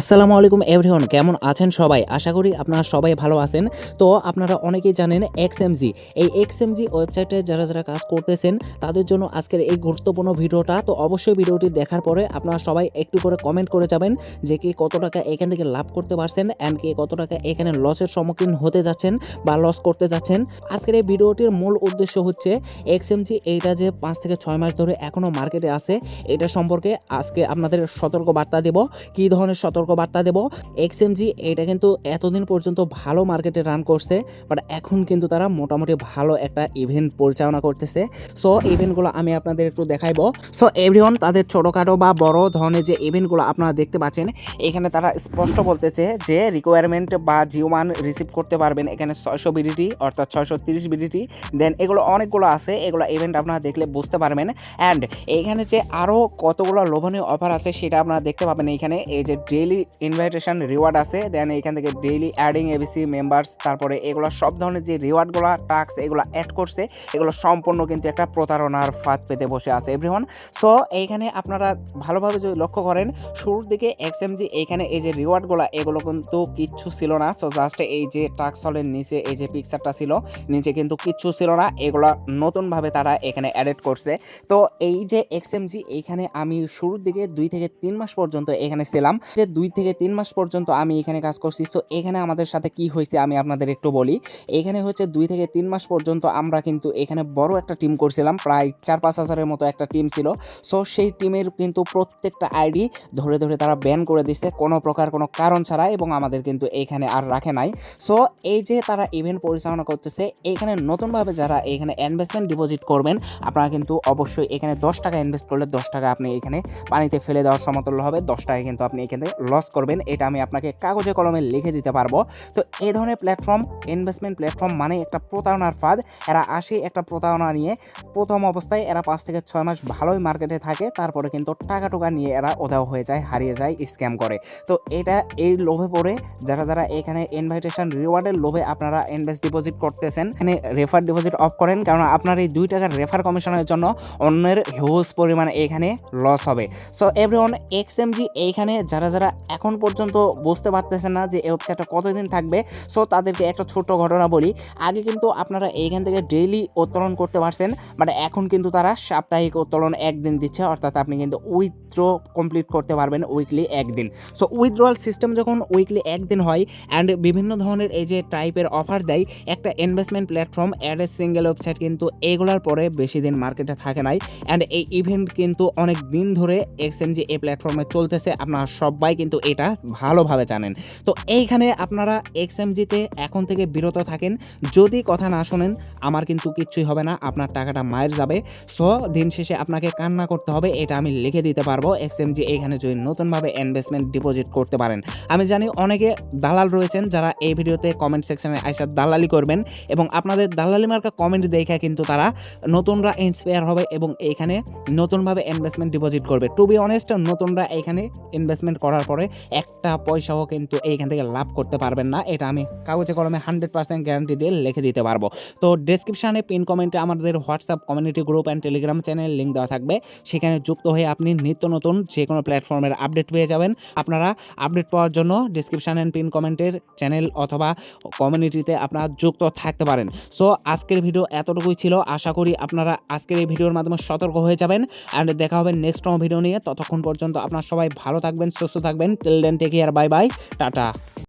আসসালামু আলাইকুম এভরিওয়ান, কেমন আছেন সবাই? আশা করি আপনারা সবাই ভালো আছেন। তো আপনারা অনেকেই জানেন এক্সএমজি এই এক্সএমজি ওয়েবসাইটে যারা যারা কাজ করতেছেন, তাদের জন্য আজকের এই গুরুত্বপূর্ণ ভিডিওটা। তো অবশ্যই ভিডিওটি দেখার পরে আপনারা সবাই একটু করে কমেন্ট করে যাবেন যে কে কত টাকা এখান থেকে লাভ করতে পারছেন অ্যান্ড কে কত টাকা এখানে লসের সম্মুখীন হতে যাচ্ছেন বা লস করতে যাচ্ছেন। আজকের এই ভিডিওটির মূল উদ্দেশ্য হচ্ছে এক্সএমজি এইটা যে পাঁচ থেকে ছয় মাস ধরে এখনও মার্কেটে আছে, এটা সম্পর্কে আজকে আপনাদের সতর্ক বার্তা দেব। কী ধরনের সতর্ক বার্তা দেব। এক্সএমজি এটা কিন্তু এতদিন পর্যন্ত ভালো মার্কেটে রান করছে বাট এখন কিন্তু তারা মোটামুটি ভালো একটা ইভেন্ট পরিচালনা করতেছে। সো ইভেন্টগুলো আমি আপনাদের একটু দেখাইবো। সো এভরিওয়ান তাদের ছোটোখাটো বা বড় ধরনের যে ইভেন্টগুলো আপনারা দেখতে পাচ্ছেন, এখানে তারা স্পষ্ট বলতেছে যে রিকোয়ারমেন্ট বা জিওমান রিসিভ করতে পারবেন এখানে ছয়শো বিডিটি অর্থাৎ ছয়শো তিরিশ বিডিটি দেন এগুলো অনেকগুলো আছে, এগুলো ইভেন্ট আপনারা দেখলে বুঝতে পারবেন। অ্যান্ড এখানে যে আরও কতগুলো লোভনীয় অফার আছে সেটা আপনারা দেখতে পাবেন এইখানে এই যে ডেইলি ইনভাইটেশন রিওয়ার্ড আছে দেন এখান থেকে ডেইলি অ্যাডিং এবিসি মেম্বার্স তারপরে এগুলো সব ধরনের যে রিওয়ার্ডগুলো টাস্ক এগুলো অ্যাড করছে, এগুলো সম্পূর্ণ কিন্তু একটা প্রতারণার ফাঁদ পেতে বসে আছে এভরিওয়ান সো এইখানে আপনারা ভালোভাবে যদি লক্ষ্য করেন, শুরুর দিকে এক্সএমজি এইখানে এই যে রিওয়ার্ডগুলো এগুলো কিন্তু কিচ্ছু ছিল না। সো জাস্ট এই যে টাক্স হলের নিচে এই যে পিকচারটা ছিল, নিচে কিন্তু কিচ্ছু ছিল না, এগুলো নতুনভাবে তারা এখানে অ্যাডেড করছে। তো এই যে এক্সএমজি এইখানে আমি শুরুর দিকে দুই থেকে তিন মাস পর্যন্ত এখানে ছিলাম। যে দুই থেকে তিন মাস পর্যন্ত আমি এখানে কাজ করছি। সো এখানে আমাদের সাথে কি হয়েছে আমি আপনাদের একটু বলি। এখানে হচ্ছে দুই থেকে তিন মাস পর্যন্ত আমরা কিন্তু এখানে বড় একটা টিম করছিলাম। প্রায় চার পাঁচ হাজারের মতো একটা টিম ছিল। সো সেই টিমের কিন্তু প্রত্যেকটা আইডি ধরে ধরে তারা ব্যান করে দিচ্ছে কোনো প্রকার কোনো কারণ ছাড়া এবং আমাদের কিন্তু এইখানে আর রাখে নাই। সো এই যে তারা ইভেন্ট পরিচালনা করতেছে, এখানে নতুনভাবে যারা এখানে ইনভেস্টমেন্ট ডিপোজিট করবেন, আপনারা কিন্তু অবশ্যই এখানে দশ টাকা ইনভেস্ট করলে দশ টাকা আপনি এখানে পানিতে ফেলে দেওয়ার সমতুল্য হবে। দশ টাকা কিন্তু আপনি এখানে লস করবেন, এটা আমি আপনাকে কাগজে কলমে লিখে দিতে পারব। তো এই ধরনের প্ল্যাটফর্ম ইনভেস্টমেন্ট প্ল্যাটফর্ম মানে একটা প্রতারণার ফাঁদ। এরা আসে একটা প্রতারণা নিয়ে, প্রথম অবস্থায় এরা পাঁচ থেকে ছয় মাস ভালোই মার্কেটে থাকে, তারপরে কিন্তু টাকা টুকা নিয়ে এরা ওধাও হয়ে যায়, হারিয়ে যায় স্ক্যাম করে। তো এটা এই লোভে পড়ে, যারা যারা এখানে ইনভাইটেশন রিওয়ার্ডের লোভে আপনারা ইনভেস্ট ডিপোজিট করতেছেন, এখানে রেফার ডিপোজিট অফ করেন কারণ আপনার এই দুই টাকার রেফার কমিশনের জন্য অন্যের হিউজ পরিমাণে এখানে লস হবে। সো এভরিওয়ান এক্সএমজি এইখানে যারা যারা এখন পর্যন্ত বুঝতে পারতেছেন না যে এই ওয়েবসাইটটা কতদিন থাকবে। সো তাদেরকে একটা ছোট্ট ঘটনা বলি। আগে কিন্তু আপনারা এইখান থেকে ডেইলি উত্তোলন করতে পারছেন বাট এখন কিন্তু তারা সাপ্তাহিক উত্তোলন একদিন দিচ্ছে, অর্থাৎ আপনি কিন্তু উইথড্র কমপ্লিট করতে পারবেন উইকলি একদিন। সো উইথড্রয়াল সিস্টেম যখন উইকলি একদিন হয় অ্যান্ড বিভিন্ন ধরনের এই যে টাইপের অফার দেয়, একটা investment platform add a single website কিন্তু এগুলোর পরে বেশি দিন মার্কেটে থাকে নাই। অ্যান্ড এই ইভেন্ট কিন্তু অনেক দিন ধরে এক্সএমজি এই প্ল্যাটফর্মে চলতেছে। আপনারা সবাই কিন্তু এটা ভালোভাবে জানেন। তো এইখানে আপনারা এক্সএমজিতে এখন থেকে বিরত থাকেন। যদি কথা না শোনেন, আমার কিন্তু কিচ্ছুই হবে না, আপনার টাকাটা মায়ের যাবে। সো, দিন শেষে আপনাকে কান্না করতে হবে, এটা আমি লিখে দিতে পারব। এক্সএমজি এখানে যদি নতুনভাবে ইনভেস্টমেন্ট ডিপোজিট করতে পারেন। আমি জানি অনেকে দালাল রয়েছেন, যারা এই ভিডিওতে কমেন্ট সেকশনে আইসা দালালি করবেন এবং আপনাদের দালালি মার্কা কমেন্ট দেখে কিন্তু তারা নতুনরা ইন্সপায়ার হবে এবং এইখানে নতুনভাবে ইনভেস্টমেন্ট ডিপোজিট করবে। টু বি অনেস্ট নতুনরা এখানে ইনভেস্টমেন্ট করার পরে একটা পয়সাও কিন্তু এইখান থেকে লাভ করতে পারবেন না। এটা আমি কাগজে কলমে হান্ড্রেড পার্সেন্ট গ্যারান্টি দিয়ে লিখে দিতে পারব। তো ডেসক্রিপশানে পিন কমেন্টে আমাদের WhatsApp community group and Telegram channel link দেওয়া থাকবে। সেখানে যুক্ত হয়ে আপনি নিত্য নতুন যে কোনো প্ল্যাটফর্মের আপডেট পেয়ে যাবেন। আপনারা আপডেট পাওয়ার জন্য ডিসক্রিপশান অ্যান্ড পিন কমেন্টের চ্যানেল অথবা কমিউনিটিতে আপনারা যুক্ত থাকতে পারেন। সো আজকের ভিডিও এতটুকুই ছিল। আশা করি আপনারা আজকের এই ভিডিওর মাধ্যমে সতর্ক হয়ে যাবেন। অ্যান্ড দেখা হবে নেক্সট ভিডিও নিয়ে। ততক্ষণ পর্যন্ত আপনারা সবাই ভালো থাকবেন, সুস্থ থাকবেন। Till then take care bye bye tata.